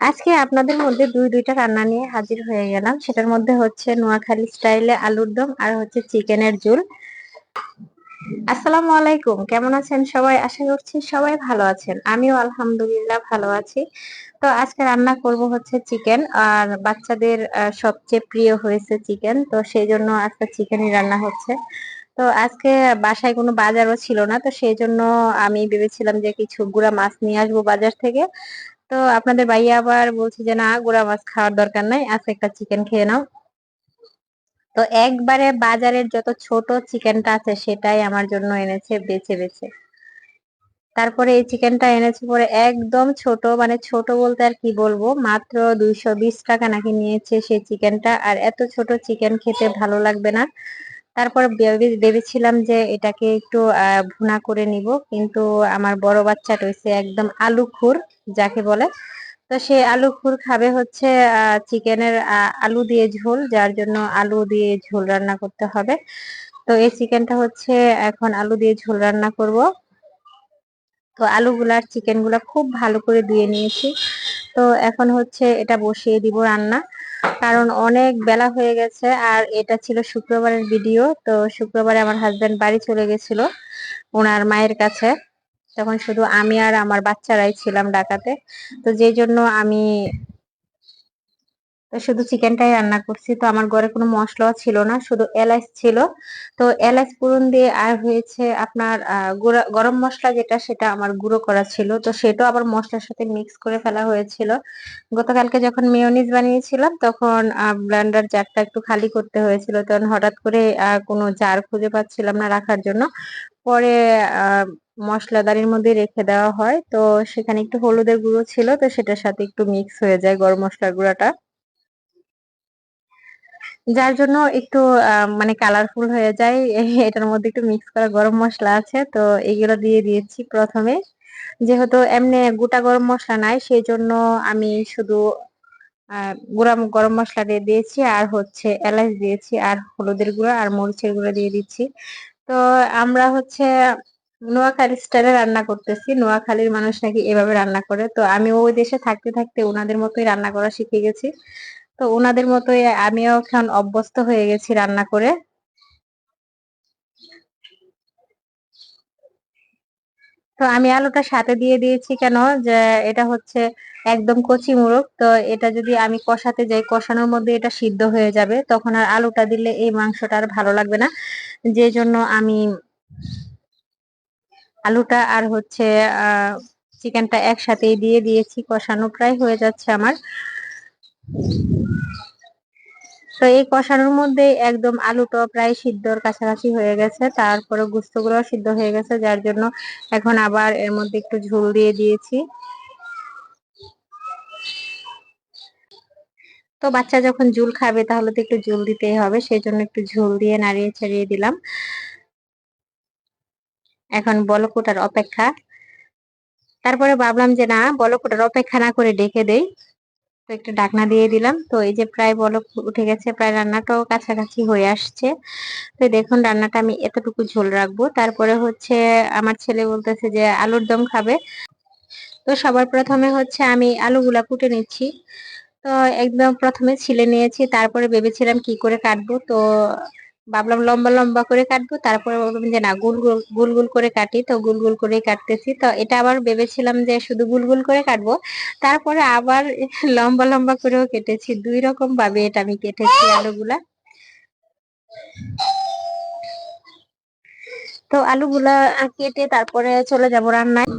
আজকে আপনাদের মধ্যে দুই, দুইটা রান্না নিয়ে হাজির হয়ে গেলাম। সেটার মধ্যে হচ্ছে নোয়াখালী স্টাইলে আলুর দম আর হচ্ছে চিকেনের ঝোল। আসসালামু আলাইকুম, কেমন আছেন সবাই? আশা করছি সবাই ভালো আছেন। আমিও আলহামদুলিল্লাহ ভালো আছি। তো আজকে রান্না করব হচ্ছে চিকেন, আর বাচ্চাদের সবচেয়ে প্রিয় হয়েছে চিকেন। তো সেই জন্য আজকে চিকেনই রান্না হচ্ছে। তো আজকে বাসায় কোনো বাজারও ছিল না, তো সেই জন্য আমি ভেবেছিলাম যে কিছু গুড়া মাছ নিয়ে আসব বাজার থেকে। তো আপনাদের ভাইয়া আবার বলছে যে, না, গুড়া মাছ খাওয়ার দরকার নাই, আজকে একটা চিকেন খেয়ে নাও। তো একবারে বাজারের যত ছোট চিকেনটা আছে, সেটাই আমার জন্য এনেছে, বেছে বেছে। তারপরে এই চিকেনটা এনেছে পরে একদম ছোট মানে ছোট বলতে আর কি বলব, মাত্র দুইশো বিশ টাকা নাকি নিয়েছে সেই চিকেনটা আর এত ছোট চিকেন খেতে ভালো লাগবে না। তারপর ভেবেছিলাম যে এটাকে একটু ভুনা করে নিব। কিন্তু আমার বড় বাচ্চা রয়েছে একদম আলু খুর, যাকে বলে। তো সে আলু খুর খাবে হচ্ছে চিকেনের আলু দিয়ে ঝোল, যার জন্য আলু দিয়ে ঝোল রান্না করতে হবে। তো এই চিকেনটা হচ্ছে এখন আলু দিয়ে ঝোল রান্না করব। তো আলুগুলার চিকেনগুলা খুব ভালো করে ধুয়ে নিয়েছি। তো এখন হচ্ছে এটা বসিয়ে দিব রান্না। কারণ অনেক বেলা হয়ে গেছে আর এটা ছিল শুক্রবারের ভিডিও, তো শুক্রবারে আমার হাজবেন্ড বাড়ি চলে গেছিল ওনার মায়ের কাছে। তখন শুধু আমি আর আমার বাচ্চারাই ছিলাম ঢাকাতে। তো যেই জন্য আমি তো শুধু চিকেনটাই রান্না করছি। তো আমার ঘরে কোনো মশলাও ছিল না, শুধু এলাচ ছিল। তো এলাচ পুরন দিয়ে আর হয়েছে আপনার গরম মশলা যেটা, সেটা আমার গুঁড়ো করা ছিল। তো সেটাও আবার মশলার সাথে মিক্স করে ফেলা হয়েছিল। গতকালকে যখন মেয়নিজ বানিয়েছিলাম, তখন ব্লেন্ডার জারটা একটু খালি করতে হয়েছিল। তখন হঠাৎ করে কোনো জার খুঁজে পাচ্ছিলাম না রাখার জন্য। পরে মশলাদারির মধ্যে রেখে দেওয়া হয়। তো সেখানে একটু হলুদের গুঁড়ো ছিল, তো সেটার সাথে একটু মিক্স হয়ে যায় গরম মশলার গুঁড়াটা। যার জন্য একটু মানে কালারফুল হয়ে যায়। এটার মধ্যে একটু মিক্স করা গরম মশলা আছে, তো এগুলো দিয়ে দিয়েছি প্রথমে। যেহেতু এমনি গোটা গরম মশলা নাই সেই জন্য আমি শুধু গুঁড়া গরম মশলা দিয়ে দিয়েছি, আর হচ্ছে এলাচ দিয়েছি, আর হলুদের গুঁড়ো, আর মরিচের গুঁড়ো দিয়ে দিচ্ছি। তো আমরা হচ্ছে নোয়াখালী স্টাইলে রান্না করতেছি। নোয়াখালীর মানুষ নাকি এভাবে রান্না করে। তো আমি ওই দেশে থাকতে থাকতে ওনাদের মতোই রান্না করা শিখে গেছি। তো ওনাদের মতোই আমিও এখন অভ্যস্ত হয়ে গেছি রান্না করে। তো আমি আলুটা সাথে দিয়ে দিয়েছি কেন? যে এটা হচ্ছে একদম কচি মুরগ। তো এটা যদি আমি কষাতে যাই, কষানোর মধ্যে এটা সিদ্ধ হয়ে যাবে। তখন আর আলুটা দিলে এই মাংসটা আর ভালো লাগবে না। যে জন্য আমি আলুটা আর হচ্ছে আহ চিকেনটা একসাথেই দিয়ে দিয়েছি। কষানো প্রায় হয়ে যাচ্ছে আমার। তো এই কষানোর মধ্যে একদম আলুটা প্রায় সিদ্ধর কাছাকাছি হয়ে গেছে। তারপরে গুস্তগুলো সিদ্ধ হয়ে গেছে, যার জন্য এখন আবার এর মধ্যে একটু ঝোল দিয়ে দিয়েছি। তো বাচ্চা যখন ঝুল খাবে তাহলে তো একটু ঝোল দিতেই হবে সেই জন্য একটু ঝোল দিয়ে নাড়িয়ে ছাড়িয়ে দিলাম। এখন বলকুটার অপেক্ষা। তারপরে ভাবলাম যে না, বলকুটার অপেক্ষা না করে ডেকে দেই। তো একটু ডাকনা দিয়ে দিলাম। তো এই যে প্রায় বলক উঠে গেছে, প্রায় রান্নাটাও কাছাকাছি হয়ে আসছে। তো দেখুন রান্নাটা আমি এতটুকু ঝোল রাখব। তারপরে হচ্ছে আমার ছেলে বলতেছে যে, আলুর দম খাবে? তো সবার প্রথমে হচ্ছে আমি আলুগুলা কুটে নিচ্ছি। তো একদম প্রথমে ছিলে নিয়েছি, তারপরে ভেবেছিলাম কি করে কাটবো। তো ভাবলাম লম্বা লম্বা করে কাটবো, তারপরে বললাম যে না, গুল গুল গুল করে কাটি, তো গুল গুল করে কাটতেছি। তো এটা আবার ভেবেছিলাম যে শুধু গুল গুল করে কাটবো, তারপরে আবার লম্বা লম্বা করেও কেটেছি। দুই রকম ভাবে এটা আমি কেটেছি আলুগুলা। তো আলুগুলা কেটে তারপরে চলে যাব রান্নায়।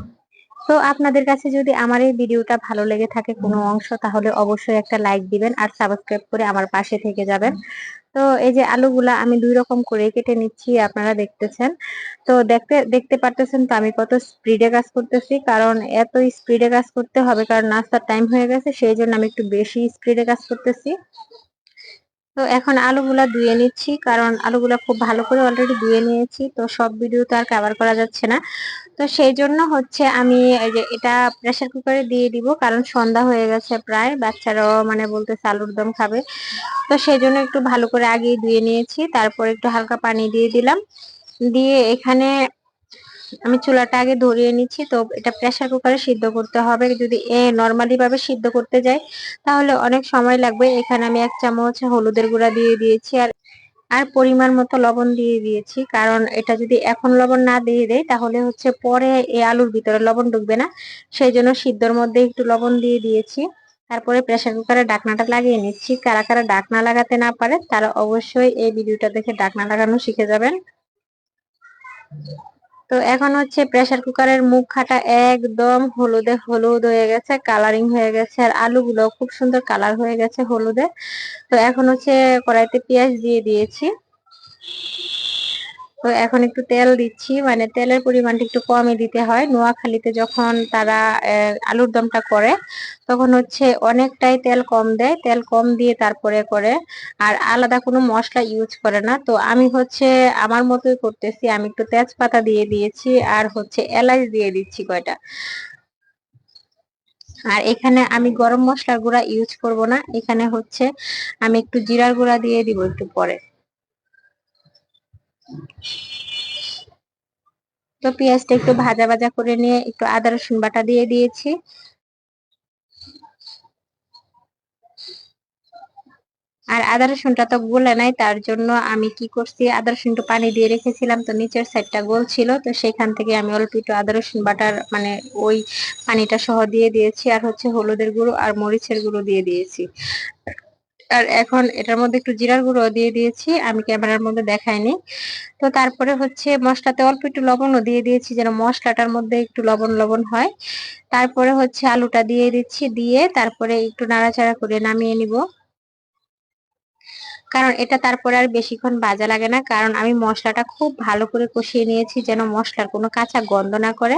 তো আপনাদের কাছে যদি আমার এই ভিডিওটা ভালো লেগে থাকে কোনো অংশ, তাহলে অবশ্যই একটা লাইক দিবেন আর সাবস্ক্রাইব করে আমার পাশে থেকে যাবেন। তো এই যে আলুগুলা আমি দুই রকম করে কেটে নিচ্ছি, আপনারা দেখতেছেন। তো দেখতে দেখতে পারতেছেন তো আমি কত স্পিডে কাজ করতেছি, কারণ এত স্পিডে কাজ করতে হবে, কারণ নাস্তার টাইম হয়ে গেছে, সেই জন্য আমি একটু বেশি স্পিডে কাজ করতেছি। তো এখন আলুগুলা ধুয়ে নিচ্ছি, কারণ আলুগুলা খুব ভালো করে অলরেডি ধুয়ে নিয়েছি, তো সব ভিডিও তো আর কভার করা যাচ্ছে না। তো সেই জন্য হচ্ছে আমি যে এটা প্রেসার কুকারে দিয়ে দিব, কারণ সন্ধ্যা হয়ে গেছে প্রায়, বাচ্চারাও মানে বলতে আলুর দম খাবে। তো সেই জন্য একটু ভালো করে আগেই ধুয়ে নিয়েছি, তারপর একটু হালকা পানি দিয়ে দিলাম। দিয়ে এখানে আমি চুলাটা আগে ধরিয়ে নিচ্ছি, তো এটা প্রেসার কুকারে সিদ্ধ করতে হবে। যদি এ নর্মালি ভাবে সিদ্ধ করতে যাই, তাহলে অনেক সময় লাগবে। এখানে আমি এক চামচ হলুদের গুঁড়া দিয়ে দিয়েছি আর আর পরিমাণ মতো লবণ দিয়ে দিয়েছি। কারণ এটা যদি এখন লবণ না দিয়ে দেয় তাহলে হচ্ছে পরে এই আলুর ভিতরে লবণ ঢুকবে না। সেই জন্য সিদ্ধর মধ্যে একটু লবণ দিয়ে দিয়েছি। তারপরে প্রেসার কুকারে ডাকনাটা লাগিয়ে নিচ্ছি। কারা কারা ডাকনা লাগাতে না পারে, তারা অবশ্যই এই ভিডিওটা দেখে ডাকনা লাগানো শিখে যাবেন। তো এখন হচ্ছে প্রেসার কুকারের মুখ খাটা একদম হলুদে, হলুদ হয়ে গেছে কালারিং হয়ে গেছে, আর আলুগুলো খুব সুন্দর কালার হয়ে গেছে হলুদে। তো এখন হচ্ছে কড়াইতে পেঁয়াজ দিয়ে দিয়েছি। তো এখন একটু তেল দিচ্ছি। মানে তেলের পরিমাণটা একটু কমই দিতে হয়। নোয়াখালীতে যখন তারা আলুর দমটা করে, তখন হচ্ছে অনেকটাই তেল কম দেয়। তেল কম দিয়ে তারপরে করে। আর আলাদা কোনো মশলা ইউজ করে না। তো আমি হচ্ছে, আমার মতোই করতেছি। আমি একটু তেজপাতা দিয়ে দিয়েছি আর হচ্ছে এলাচ দিয়ে দিচ্ছি কয়টা। আর এখানে আমি গরম মশলার গুঁড়া ইউজ করব না। এখানে হচ্ছে আমি একটু জিরার গুঁড়া দিয়ে দিব একটু পরে। তো পেঁয়াজটা একটু ভাজা ভাজা করে নিয়ে একটু আদা, রসুন বাটা দিয়ে দিয়েছি। আর আদা, রসুনটা তো গলে নাই, তার জন্য আমি কি করছি, আদা, রসুন একটু পানি দিয়ে রেখেছিলাম, তো নিচের সাইডটা গোল ছিল তো সেখান থেকে আমি অল্প একটু আদা, রসুন বাটার মানে ওই পানিটা সহ দিয়ে দিয়েছি, আর হচ্ছে হলুদের গুঁড়ো আর মরিচের গুঁড়ো দিয়ে দিয়েছি। আর এখন এটার মধ্যে একটু জিরার গুঁড়ো দিয়ে দিয়েছি, আমি ক্যামেরার মধ্যে দেখাইনি। তো তারপরে হচ্ছে মশলাতে অল্প একটু লবণও দিয়ে দিয়েছি যেন মশলাটার মধ্যে একটু লবণ লবণ হয়। তারপরে হচ্ছে আলুটা দিয়ে দিচ্ছি, দিয়ে তারপরে একটু নাড়াচাড়া করে নামিয়ে নিব। কারণ এটা তারপরে আর বেশিক্ষণ ভাজা লাগে না, কারণ আমি মশলাটা খুব ভালো করে কষিয়ে নিয়েছি যেন মশলার কোনো কাঁচা গন্ধ না করে।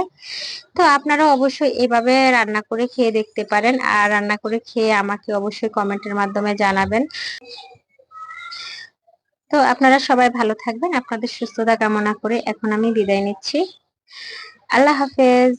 তো আপনারা অবশ্যই এভাবে রান্না করে খেয়ে দেখতে পারেন আর রান্না করে খেয়ে আমাকে অবশ্যই কমেন্টের মাধ্যমে জানাবেন। তো আপনারা সবাই ভালো থাকবেন, আপনাদের সুস্থতা কামনা করে এখন আমি বিদায় নিচ্ছি। আল্লাহ হাফেজ।